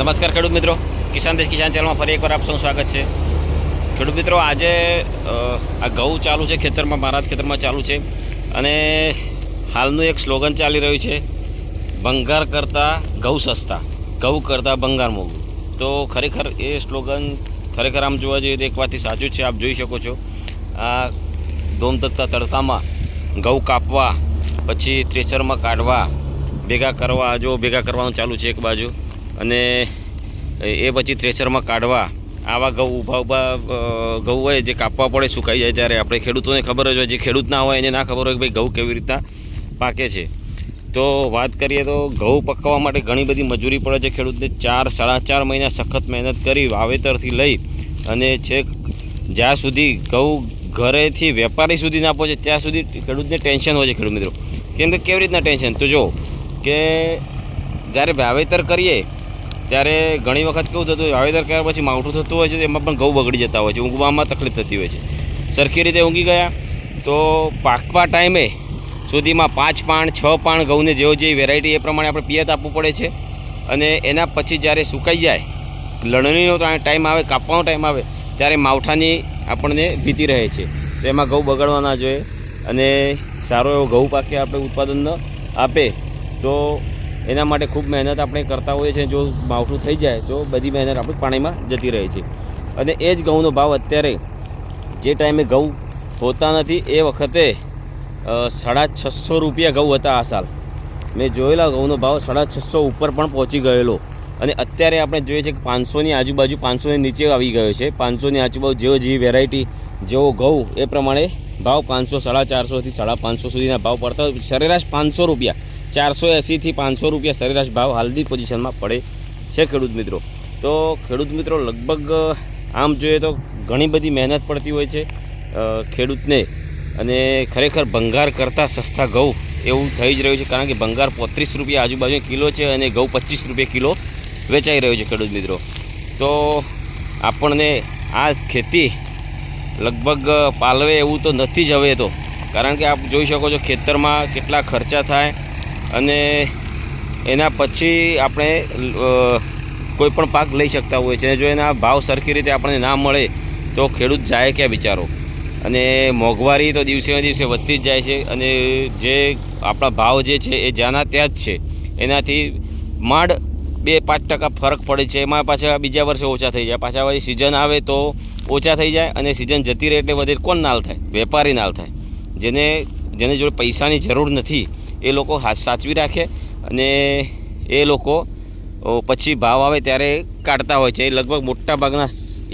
નમસ્કાર ખેડૂત મિત્રો. કિસાન દેશ કિસાન ચેનલમાં ફરી એકવાર આપ સૌનું સ્વાગત છે. ખેડૂત મિત્રો, આજે આ ઘઉં ચાલુ છે ખેતરમાં, મારા ખેતરમાં ચાલુ છે. અને હાલનું એક સ્લોગન ચાલી રહ્યું છે, ભંગાર કરતાં ઘઉં સસ્તા, ઘઉં કરતાં ભંગાર મોંઘું. તો ખરેખર એ સ્લોગન ખરેખર આમ જોવા જઈએ તો એક વાતથી સાચું છે, આપ જોઈ શકો છો. આ ધોમધકતા તડકામાં ઘઉં કાપવા, પછી થ્રેસરમાં કાઢવા, ભેગા કરવા, જો ભેગા કરવાનું ચાલુ છે એક બાજુ. અને એ પછી થ્રેસરમાં કાઢવા. આવા ઘઉં ઊભા ઊભા ઘઉં હોય જે કાપવા પડે, સુકાઈ જાય ત્યારે આપણે ખેડૂતોને ખબર જ હોય. જે ખેડૂત ના હોય એને ના ખબર હોય કે ભાઈ ઘઉં કેવી રીતના પાકે છે. તો વાત કરીએ તો ઘઉં પકવવા માટે ઘણી બધી મજૂરી પડે છે ખેડૂતને. ચાર, સાડા ચાર મહિના સખત મહેનત કરી વાવેતરથી લઈ અને છેક જ્યાં સુધી ઘઉં ઘરેથી વેપારી સુધી ના પહોંચે, ત્યાં સુધી ખેડૂતને ટેન્શન હોય છે ખેડૂત મિત્રો. કેમ કે કેવી રીતના ટેન્શન? તો જો કે જ્યારે વાવેતર કરીએ ત્યારે ઘણી વખત કેવું થતું હોય, વાવેતર કર્યા પછી માવઠું થતું હોય છે એમાં પણ ઘઉં બગડી જતા હોય છે, ઊંઘવામાં તકલીફ થતી હોય છે. સરખી રીતે ઊંઘી ગયા, તો પાકવા ટાઈમે સુધીમાં પાંચ પાણ, છ પાણ ઘઉંને જેવો જે વેરાયટી એ પ્રમાણે આપણે પિયત આપવું પડે છે, અને એના પછી જ્યારે સુકાઈ જાય, લણણીનો ટાઈમ આવે, કાપવાનો ટાઈમ આવે, ત્યારે માવઠાની આપણને ભીતિ રહે છે. તો એમાં ઘઉં બગડવા ના જોઈએ, અને સારો એવો ઘઉં પાકે આપણે ઉત્પાદન આપે, તો એના માટે ખૂબ મહેનત આપણે કરતા હોઈએ છીએ. જો માવઠું થઈ જાય, તો બધી મહેનત આપણે પાણીમાં જતી રહે છે. અને એ જ ઘઉંનો ભાવ અત્યારે જે ટાઈમે ઘઉં હોતા નથી, એ વખતે સાડા છસો રૂપિયા ઘઉં હતા આ સાલ. મેં જોયેલા ઘઉંનો ભાવ સાડા છસો ઉપર પણ પહોંચી ગયેલો. અને અત્યારે આપણે જોઈએ છે કે પાંચસોની આજુબાજુ, પાંચસોની નીચે આવી ગયો છે. પાંચસોની આજુબાજુ જેવો જેવી વેરાયટી જેવો ઘઉં, એ પ્રમાણે ભાવ પાંચસો, સાડા ચારસોથી સાડા પાંચસો સુધીના ભાવ પડતા હોય. સરેરાશ પાંચસો રૂપિયા. ચારસો એંસીથી પાંચસો રૂપિયા સરેરાશ ભાવ હાલની પોઝિશનમાં પડે છે ખેડૂત મિત્રો. તો ખેડૂત મિત્રો, લગભગ, આમ જોઈએ તો ઘણી બધી મહેનત પડતી હોય છે ખેડૂતને. અને ખરેખર ભંગાર કરતાં સસ્તા ઘઉં એવું થઈ જ રહ્યું છે, કારણ કે ભંગાર પોત્રીસ રૂપિયા આજુબાજુ કિલો છે અને ઘઉં પચીસ રૂપિયા કિલો વેચાઈ રહ્યું છે ખેડૂત મિત્રો. તો આપણને આ ખેતી લગભગ પાલવે એવું તો નથી જ હવે તો. કારણ કે આપ જોઈ શકો છો ખેતરમાં કેટલા ખર્ચા થાય અને એના પછી આપણે કોઈ પણ પાક લઈ શકતા હોય છે. જો એના ભાવ સરખી રીતે આપણને ના મળે, તો ખેડૂત જાય ક્યાં બિચારો? અને મોંઘવારી તો દિવસે દિવસે વધતી જ જાય છે. અને જે આપણા ભાવ જે છે, એ જ્યાંના ત્યાં જ છે. એનાથી માંડ બે પાંચ ટકા ફરક પડે છે. એમાં પાછા બીજા વર્ષે ઓછા થઈ જાય. પાછા પછી સિઝન આવે તો ઓછા થઈ જાય અને સિઝન જતી રહે એટલે વધે કોણ નાલ થાય? વેપારી નાલ થાય. જેને જેને જોડે પૈસાની જરૂર નથી એ લોકો હાથ સાચવી રાખે અને એ લોકો પછી ભાવ આવે ત્યારે કાઢતા હોય છે. એ લગભગ મોટા ભાગના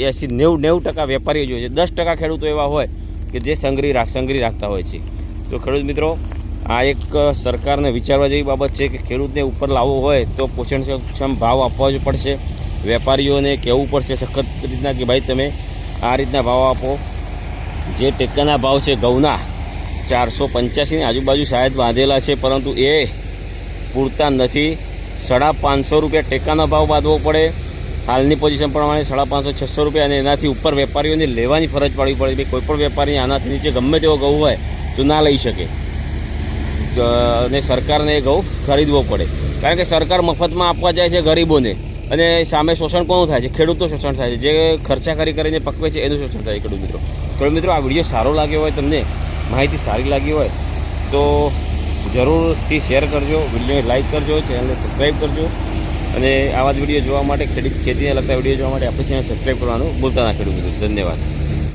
એંસી નેવું નેવું ટકા વેપારીઓ જોઈએ છે. દસ ટકા ખેડૂતો એવા હોય કે જે સંગ્રહી રાખ સંગ્રહી રાખતા હોય છે. તો ખેડૂત મિત્રો, આ એક સરકારને વિચારવા જેવી બાબત છે કે ખેડૂતને ઉપર લાવવો હોય તો પોષણક્ષમ ભાવ આપવા જ પડશે. વેપારીઓને કહેવું પડશે સખત રીતના કે ભાઈ તમે આ રીતના ભાવ આપો. જે ટેકાના ભાવ છે, ઘઉંના ચારસો પંચ્યાસીની આજુબાજુ શાયદ બાંધેલા છે, પરંતુ એ પૂરતા નથી. સાડા પાંચસો રૂપિયા ટેકાનો ભાવ બાંધવો પડે. હાલની પોઝિશન પ્રમાણે સાડા પાંચસો, છસો રૂપિયા અને એનાથી ઉપર વેપારીઓને લેવાની ફરજ પાડવી પડે કોઈ પણ વેપારી આનાથી નીચે ગમે તેવો ઘઉં હોય તો ના લઈ શકે. અને સરકારને એ ઘઉં ખરીદવો પડે. કારણ કે સરકાર મફતમાં આપવા જાય છે ગરીબોને. અને સામે શોષણ કોનું થાય છે? ખેડૂતો શોષણ થાય છે. જે ખર્ચા કરી કરીને પકવે છે, એનું શોષણ થાય છે ખેડૂત મિત્રો. ખેડૂત મિત્રો, આ વીડિયો સારો લાગ્યો હોય તમને માહિતી સારી લાગી હોય તો જરૂરથી શેર કરજો, વિડીયોને લાઈક કરજો ચેનલને સબસ્ક્રાઈબ કરજો. અને આવા જ વીડિયો જોવા માટે ખેડૂત ખેતીને લગતા વીડિયો જોવા માટે આપણી ચેનલ સબસ્ક્રાઈબ કરવાનું ભૂલતા ના ખેડૂત ધન્યવાદ.